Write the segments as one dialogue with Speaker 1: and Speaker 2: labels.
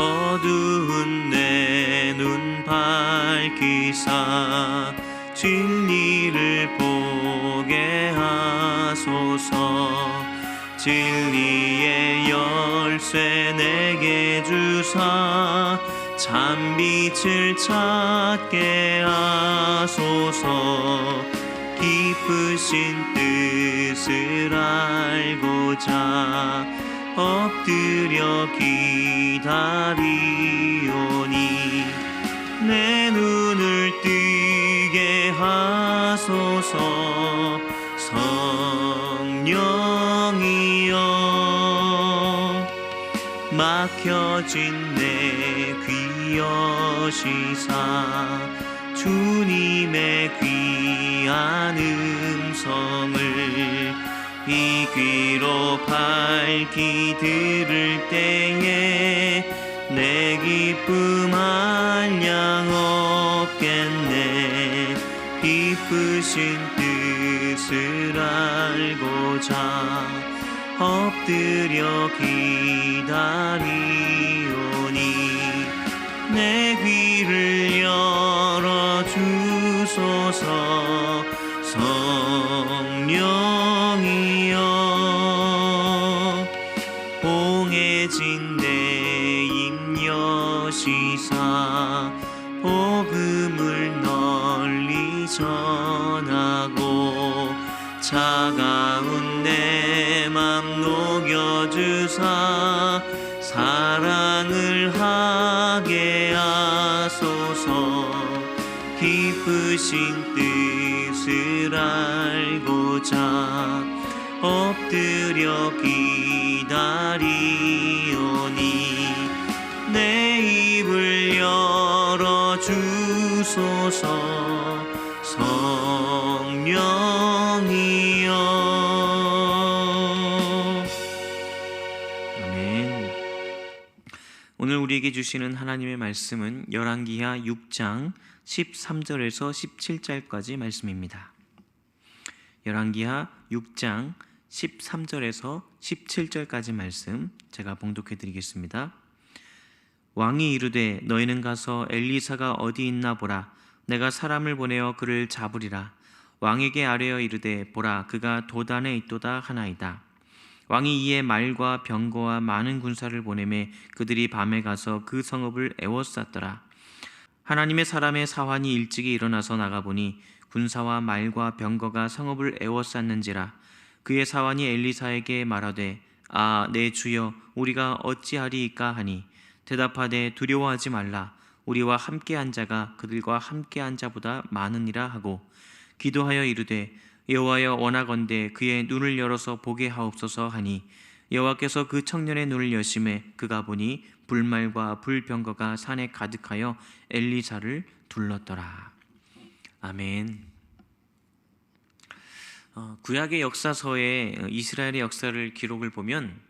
Speaker 1: 어두운 내 눈 밝히사 진리를 보게 하소서. 진리의 열쇠 내게 주사 참 빛을 찾게 하소서. 기쁘신 뜻을 알고자 엎드려 기다리오니 내 눈을 뜨게 하소서. 성령이여 막혀진 내 귀여시사 주님의 귀한 음성을 이 귀로 밝히 들을 때에 내 기쁨 한량 없겠네. 기쁘신 뜻을 알고자 엎드려 기다리 하소서. 기쁘신 뜻을 알고자 엎드려 기다리오니 내 입을 열어 주소서 우리에게 주시는 하나님의 말씀은 열왕기하 6장 13절에서 17절까지 말씀입니다. 열왕기하 6장 13절에서 17절까지 말씀 제가 봉독해 드리겠습니다. 왕이 이르되 너희는 가서 엘리사가 어디 있나 보라 내가 사람을 보내어 그를 잡으리라 왕에게 아뢰어 이르되 보라 그가 도단에 있도다 하나이다 왕이 이에 말과 병거와 많은 군사를 보내매 그들이 밤에 가서 그 성읍을 에워쌌더라. 하나님의 사람의 사환이 일찍이 일어나서 나가보니 군사와 말과 병거가 성읍을 에워쌌는지라. 그의 사환이 엘리사에게 말하되 아 내 주여 우리가 어찌하리이까 하니? 대답하되 두려워하지 말라. 우리와 함께한 자가 그들과 함께한 자보다 많으니라 하고 기도하여 이르되 여호와여 원하건대 그의 눈을 열어서 보게 하옵소서 하니 여호와께서 그 청년의 눈을 여심해 그가 보니 불말과 불병거가 산에 가득하여 엘리사를 둘렀더라 아멘. 어, 구약의 역사서에 이스라엘의 역사를 기록을 보면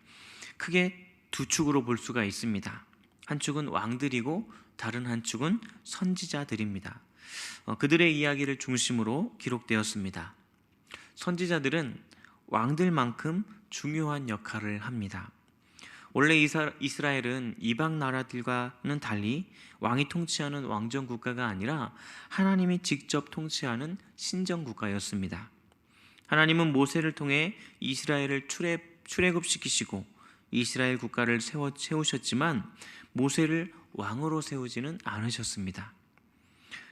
Speaker 1: 크게 두 축으로 볼 수가 있습니다. 한 축은 왕들이고 다른 한 축은 선지자들입니다. 어, 그들의 이야기를 중심으로 기록되었습니다. 선지자들은 왕들만큼 중요한 역할을 합니다. 원래 이스라엘은 이방 나라들과는 달리 왕이 통치하는 왕정 국가가 아니라 하나님이 직접 통치하는 신정 국가였습니다. 하나님은 모세를 통해 이스라엘을 출애, 출애굽시키시고 이스라엘 국가를 세워, 세우셨지만 모세를 왕으로 세우지는 않으셨습니다.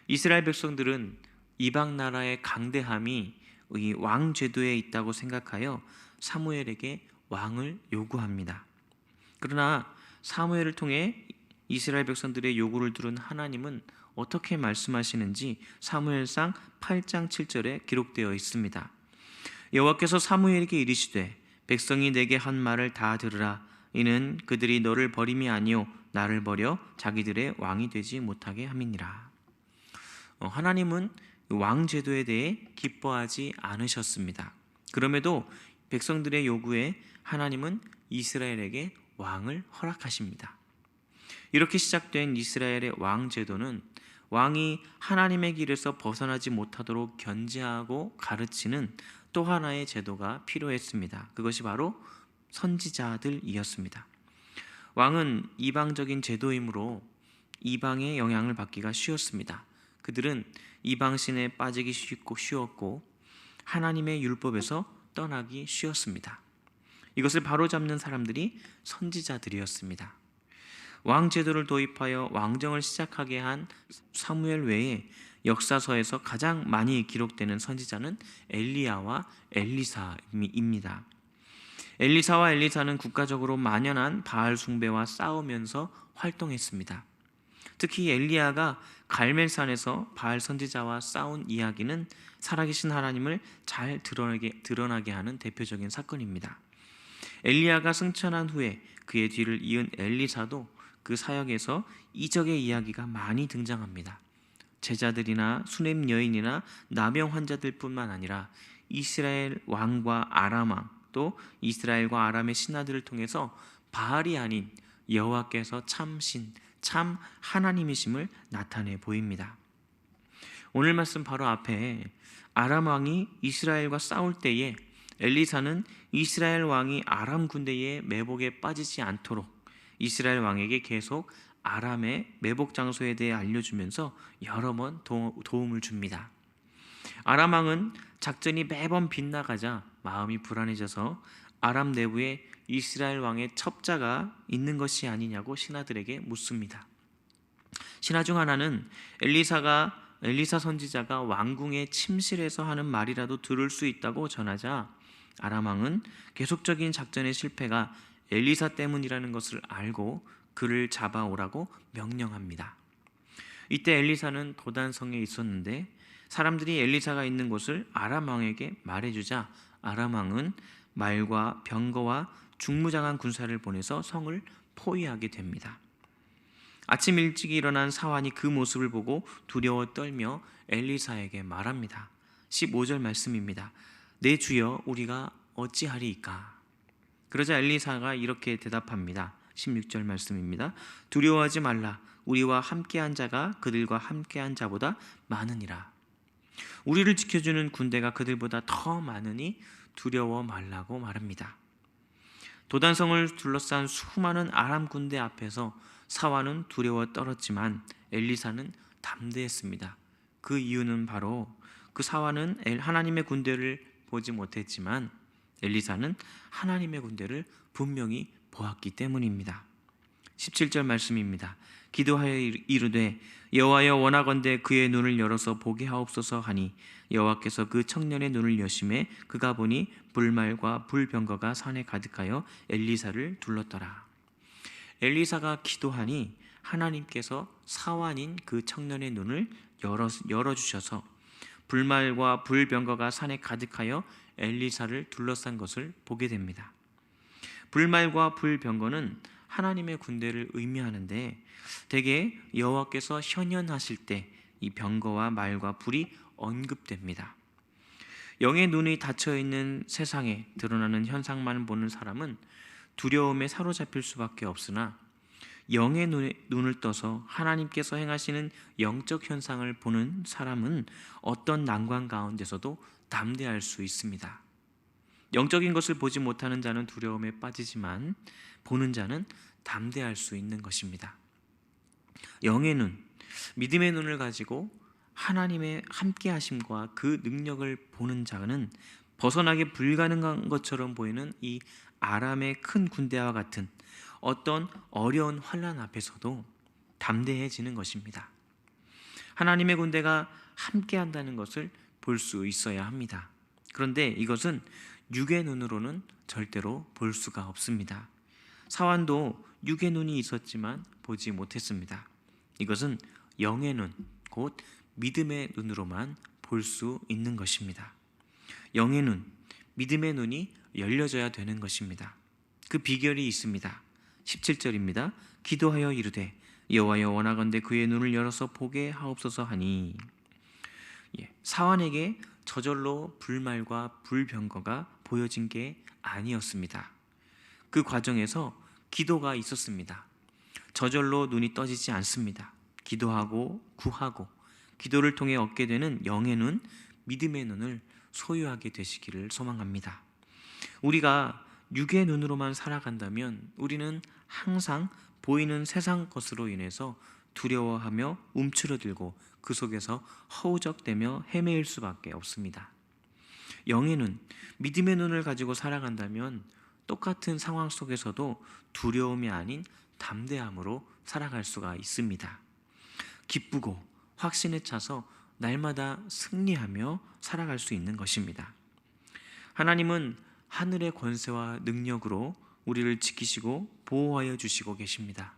Speaker 1: 이스라엘 백성들은 이방 나라의 강대함이 이 왕 제도에 있다고 생각하여 사무엘에게 왕을 요구합니다. 그러나 사무엘을 통해 이스라엘 백성들의 요구를 들은 하나님은 어떻게 말씀하시는지 사무엘상 8장 7절에 기록되어 있습니다. 여호와께서 사무엘에게 이르시되 백성이 내게 한 말을 다 들으라 이는 그들이 너를 버림이 아니요 나를 버려 자기들의 왕이 되지 못하게 함이니라. 어, 하나님은 왕 제도에 대해 기뻐하지 않으셨습니다. 그럼에도 백성들의 요구에 하나님은 이스라엘에게 왕을 허락하십니다. 이렇게 시작된 이스라엘의 왕 제도는 왕이 하나님의 길에서 벗어나지 못하도록 견제하고 가르치는 또 하나의 제도가 필요했습니다. 그것이 바로 선지자들이었습니다. 왕은 이방적인 제도이므로 이방의 영향을 받기가 쉬웠습니다. 그들은 이방신에 빠지기 쉽고 쉬웠고 하나님의 율법에서 떠나기 쉬웠습니다. 이것을 바로잡는 사람들이 선지자들이었습니다. 왕 제도를 도입하여 왕정을 시작하게 한 사무엘 외에 역사서에서 가장 많이 기록되는 선지자는 엘리야와 엘리사입니다. 엘리사와 엘리사는 국가적으로 만연한 바알 숭배와 싸우면서 활동했습니다. 특히 엘리야가 갈멜산에서 바알 선지자와 싸운 이야기는 살아계신 하나님을 잘 드러나게, 드러나게 하는 대표적인 사건입니다. 엘리야가 승천한 후에 그의 뒤를 이은 엘리사도 그 사역에서 이적의 이야기가 많이 등장합니다. 제자들이나 수냄 여인이나 나병 환자들뿐만 아니라 이스라엘 왕과 아람 왕, 또 이스라엘과 아람의 신하들을 통해서 바알이 아닌 여호와께서 참신, 참 하나님이심을 나타내 보입니다. 오늘 말씀 바로 앞에 아람 왕이 이스라엘과 싸울 때에 엘리사는 이스라엘 왕이 아람 군대의 매복에 빠지지 않도록 이스라엘 왕에게 계속 아람의 매복 장소에 대해 알려주면서 여러 번 도 움을 줍니다. 아람 왕은 작전이 매번 빗나가자 마음이 불안해져서 아람 내부에 이스라엘 왕의 첩자가 있는 것이 아니냐고 신하들에게 묻습니다. 신하 중 하나는 엘리사가 엘리사 선지자가 왕궁의 침실에서 하는 말이라도 들을 수 있다고 전하자 아람 왕은 계속적인 작전의 실패가 엘리사 때문이라는 것을 알고 그를 잡아오라고 명령합니다. 이때 엘리사는 도단성에 있었는데 사람들이 엘리사가 있는 곳을 아람 왕에게 말해주자 아람 왕은 말과 병거와 중무장한 군사를 보내서 성을 포위하게 됩니다. 아침 일찍 일어난 사환이 그 모습을 보고 두려워 떨며 엘리사에게 말합니다. 15절 말씀입니다. 내 주여 우리가 어찌하리이까? 그러자 엘리사가 이렇게 대답합니다. 16절 말씀입니다. 두려워하지 말라. 우리와 함께한 자가 그들과 함께한 자보다 많으니라. 우리를 지켜주는 군대가 그들보다 더 많으니 두려워 말라고 말합니다. 도단성을 둘러싼 수많은 아람 군대 앞에서 사와는 두려워 떨었지만 엘리사는 담대했습니다. 그 이유는 바로 그 사와는 하나님의 군대를 보지 못했지만 엘리사는 하나님의 군대를 분명히 보았기 때문입니다. 17절 말씀입니다. 기도하여 이르되 여호와여 원하건대 그의 눈을 열어서 보게 하옵소서 하니 여호와께서 그 청년의 눈을 여심해 그가 보니 불말과 불병거가 산에 가득하여 엘리사를 둘렀더라. 엘리사가 기도하니 하나님께서 사환인 그 청년의 눈을 열어, 열어주셔서 불말과 불병거가 산에 가득하여 엘리사를 둘러싼 것을 보게 됩니다. 불말과 불병거는 하나님의 군대를 의미하는데 대개 여호와께서 현현하실 때 이 병거와 말과 불이 언급됩니다. 영의 눈이 닫혀 있는 세상에 드러나는 현상만 보는 사람은 두려움에 사로잡힐 수밖에 없으나 영의 눈을 떠서 하나님께서 행하시는 영적 현상을 보는 사람은 어떤 난관 가운데서도 담대할 수 있습니다. 영적인 것을 보지 못하는 자는 두려움에 빠지지만 보는 자는 담대할 수 있는 것입니다. 영의 눈, 믿음의 눈을 가지고 하나님의 함께 하심과 그 능력을 보는 자는 벗어나기 불가능한 것처럼 보이는 이 아람의 큰 군대와 같은 어떤 어려운 환란 앞에서도 담대해지는 것입니다. 하나님의 군대가 함께 한다는 것을 볼 수 있어야 합니다. 그런데 이것은 육의 눈으로는 절대로 볼 수가 없습니다. 사환도 육의 눈이 있었지만 보지 못했습니다. 이것은 영의 눈, 곧 믿음의 눈으로만 볼 수 있는 것입니다. 영의 눈, 믿음의 눈이 열려져야 되는 것입니다. 그 비결이 있습니다. 17절입니다. 기도하여 이르되 여호와여 원하건대 그의 눈을 열어서 보게 하옵소서 하니 예, 사환에게 저절로 불말과 불병거가 보여진 게 아니었습니다. 그 과정에서 기도가 있었습니다. 저절로 눈이 떠지지 않습니다. 기도하고 구하고 기도를 통해 얻게 되는 영의 눈, 믿음의 눈을 소유하게 되시기를 소망합니다. 우리가 육의 눈으로만 살아간다면 우리는 항상 보이는 세상 것으로 인해서 두려워하며 움츠러들고 그 속에서 허우적대며 헤매일 수밖에 없습니다. 영의 눈, 믿음의 눈을 가지고 살아간다면 똑같은 상황 속에서도 두려움이 아닌 담대함으로 살아갈 수가 있습니다. 기쁘고 확신에 차서 날마다 승리하며 살아갈 수 있는 것입니다. 하나님은 하늘의 권세와 능력으로 우리를 지키시고 보호하여 주시고 계십니다.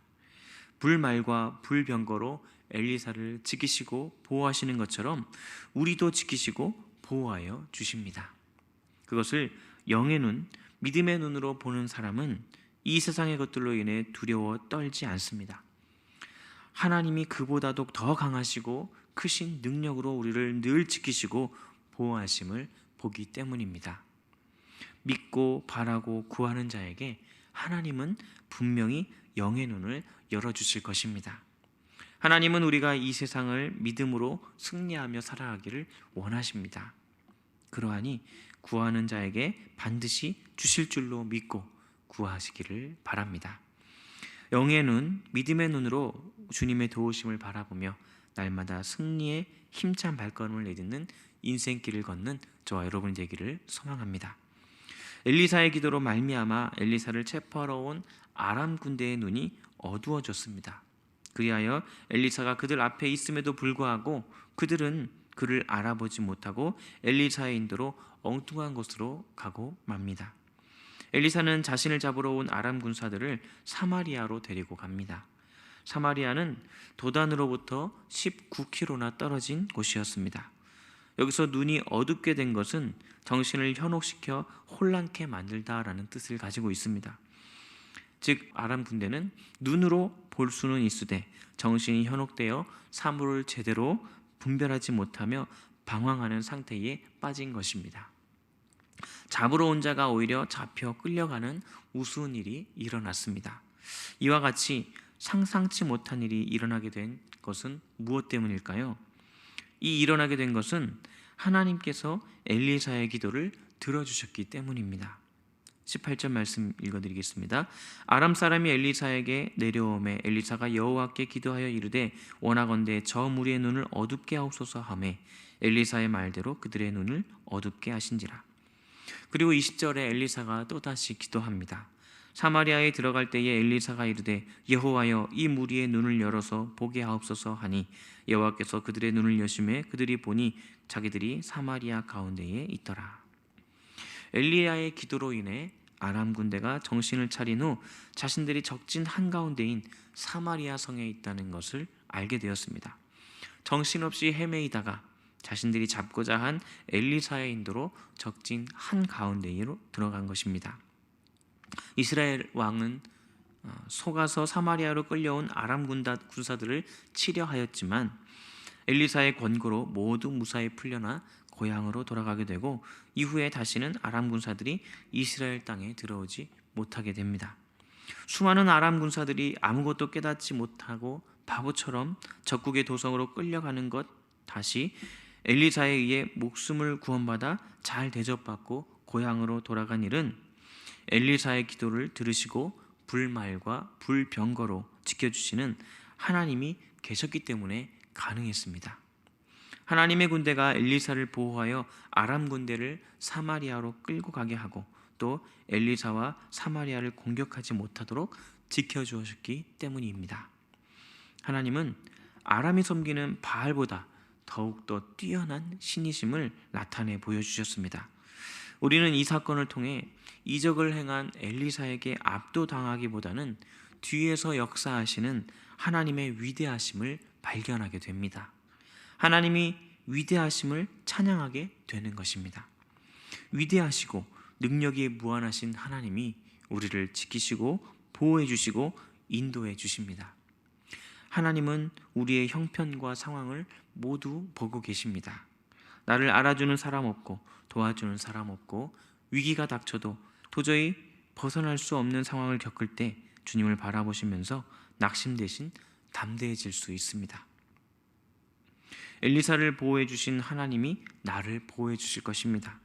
Speaker 1: 불말과 불병거로 엘리사를 지키시고 보호하시는 것처럼 우리도 지키시고 보호하여 주십니다. 그것을 영의 눈, 믿음의 눈으로 보는 사람은 이 세상의 것들로 인해 두려워 떨지 않습니다. 하나님이 그보다도 더 강하시고 크신 능력으로 우리를 늘 지키시고 보호하심을 보기 때문입니다. 믿고 바라고 구하는 자에게 하나님은 분명히 영의 눈을 열어 주실 것입니다. 하나님은 우리가 이 세상을 믿음으로 승리하며 살아가기를 원하십니다. 그러하니 구하는 자에게 반드시 주실 줄로 믿고 구하시기를 바랍니다. 영의 눈, 믿음의 눈으로 주님의 도우심을 바라보며 날마다 승리의 힘찬 발걸음을 내딛는 인생길을 걷는 저와 여러분이 되기를 소망합니다. 엘리사의 기도로 말미암아 엘리사를 체포하러 온 아람 군대의 눈이 어두워졌습니다. 그리하여 엘리사가 그들 앞에 있음에도 불구하고 그들은 그를 알아보지 못하고 엘리사의 인도로 엉뚱한 곳으로 가고 맙니다. 엘리사는 자신을 잡으러 온 아람 군사들을 사마리아로 데리고 갑니다. 사마리아는 도단으로부터 19km나 떨어진 곳이었습니다. 여기서 눈이 어둡게 된 것은 정신을 현혹시켜 혼란케 만들다라는 뜻을 가지고 있습니다. 즉 아람 군대는 눈으로 볼 수는 있으되 정신이 현혹되어 사물을 제대로 분별하지 못하며 방황하는 상태에 빠진 것입니다. 잡으러 온 자가 오히려 잡혀 끌려가는 우스운 일이 일어났습니다. 이와 같이 상상치 못한 일이 일어나게 된 것은 무엇 때문일까요? 이 일어나게 된 것은 하나님께서 엘리사의 기도를 들어주셨기 때문입니다. 18절 말씀 읽어드리겠습니다. 아람 사람이 엘리사에게 내려오매 엘리사가 여호와께 기도하여 이르되 원하건대 저 무리의 눈을 어둡게 하옵소서 하매 엘리사의 말대로 그들의 눈을 어둡게 하신지라. 그리고 20절에 엘리사가 또 다시 기도합니다. 사마리아에 들어갈 때에 엘리사가 이르되 여호와여 이 무리의 눈을 열어서 보게 하옵소서 하니 여호와께서 그들의 눈을 여심해 그들이 보니 자기들이 사마리아 가운데에 있더라. 엘리야의 기도로 인해 아람 군대가 정신을 차린 후 자신들이 적진 한가운데인 사마리아 성에 있다는 것을 알게 되었습니다. 정신없이 헤매이다가 자신들이 잡고자 한 엘리사의 인도로 적진 한가운데로 들어간 것입니다. 이스라엘 왕은 어, 속아서 사마리아로 끌려온 아람 군사들을 치려하였지만 엘리사의 권고로 모두 무사히 풀려나 고향으로 돌아가게 되고 이후에 다시는 아람 군사들이 이스라엘 땅에 들어오지 못하게 됩니다. 수많은 아람 군사들이 아무것도 깨닫지 못하고 바보처럼 적국의 도성으로 끌려가는 것 다시 엘리사에 의해 목숨을 구원받아 잘 대접받고 고향으로 돌아간 일은 엘리사의 기도를 들으시고 불말과 불병거로 지켜주시는 하나님이 계셨기 때문에 가능했습니다. 하나님의 군대가 엘리사를 보호하여 아람 군대를 사마리아로 끌고 가게 하고 적도 엘리사와 사마리아를 공격하지 못하도록 지켜 주었기 때문입니다. 하나님은 아람이 섬기는 바알보다 더욱더 뛰어난 신이심을 나타내 보여주셨습니다. 우리는 이 사건을 통해 이적을 행한 엘리사에게 압도당하기보다는 뒤에서 역사하시는 하나님의 위대하심을 발견하게 됩니다. 하나님이 위대하심을 찬양하게 되는 것입니다. 위대하시고 능력이 무한하신 하나님이 우리를 지키시고 보호해 주시고 인도해 주십니다. 하나님은 우리의 형편과 상황을 모두 보고 계십니다. 나를 알아주는 사람 없고 도와주는 사람 없고 위기가 닥쳐도 도저히 벗어날 수 없는 상황을 겪을 때 주님을 바라보시면서 낙심 대신 담대해질 수 있습니다. 엘리사를 보호해 주신 하나님이 나를 보호해 주실 것입니다.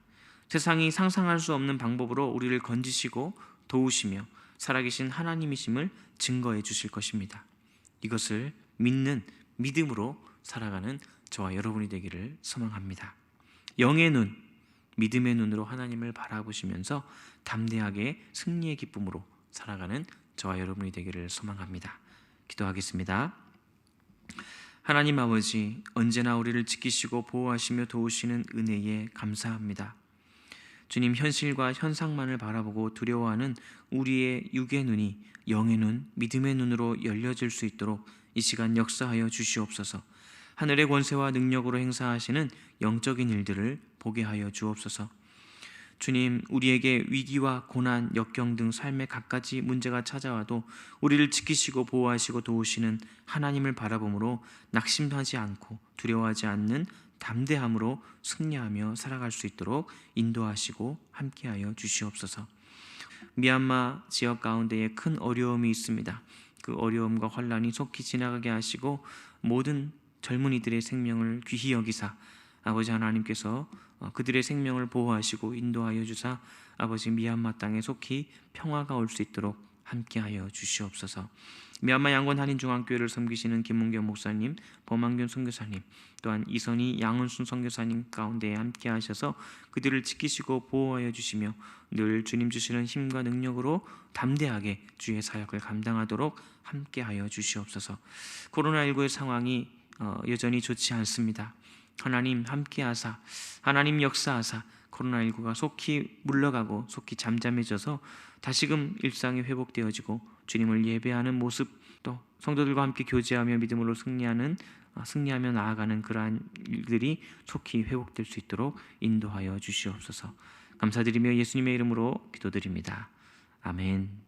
Speaker 1: 세상이 상상할 수 없는 방법으로 우리를 건지시고 도우시며 살아계신 하나님이심을 증거해 주실 것입니다. 이것을 믿는 믿음으로 살아가는 저와 여러분이 되기를 소망합니다. 영의 눈, 믿음의 눈으로 하나님을 바라보시면서 담대하게 승리의 기쁨으로 살아가는 저와 여러분이 되기를 소망합니다. 기도하겠습니다. 하나님 아버지, 언제나 우리를 지키시고 보호하시며 도우시는 은혜에 감사합니다. 주님 현실과 현상만을 바라보고 두려워하는 우리의 육의 눈이 영의 눈, 믿음의 눈으로 열려질 수 있도록 이 시간 역사하여 주시옵소서. 하늘의 권세와 능력으로 행사하시는 영적인 일들을 보게 하여 주옵소서. 주님, 우리에게 위기와 고난, 역경 등 삶의 갖가지 문제가 찾아와도 우리를 지키시고 보호하시고 도우시는 하나님을 바라봄으로 낙심하지 않고 두려워하지 않는 담대함으로 승리하며 살아갈 수 있도록 인도하시고 함께하여 주시옵소서. 미얀마 지역 가운데에 큰 어려움이 있습니다. 그 어려움과 환란이 속히 지나가게 하시고 모든 젊은이들의 생명을 귀히 여기사 아버지 하나님께서 어, 그들의 생명을 보호하시고 인도하여 주사 아버지 미얀마 땅에 속히 평화가 올 수 있도록 함께하여 주시옵소서. 미얀마 양권 한인 중앙교회를 섬기시는 김문경 목사님, 범한균 선교사님, 또한 이선희 양은순 선교사님 가운데 함께하셔서 그들을 지키시고 보호하여 주시며 늘 주님 주시는 힘과 능력으로 담대하게 주의 사역을 감당하도록 함께하여 주시옵소서. 코로나19의 상황이 어, 여전히 좋지 않습니다. 하나님 함께하사 하나님 역사하사 코로나19가 속히 물러가고 속히 잠잠해져서 다시금 일상이 회복되어지고 주님을 예배하는 모습 또 성도들과 함께 교제하며 믿음으로 승리하는 아, 승리하며 나아가는 그러한 일들이 속히 회복될 수 있도록 인도하여 주시옵소서. 감사드리며 예수님의 이름으로 기도드립니다. 아멘.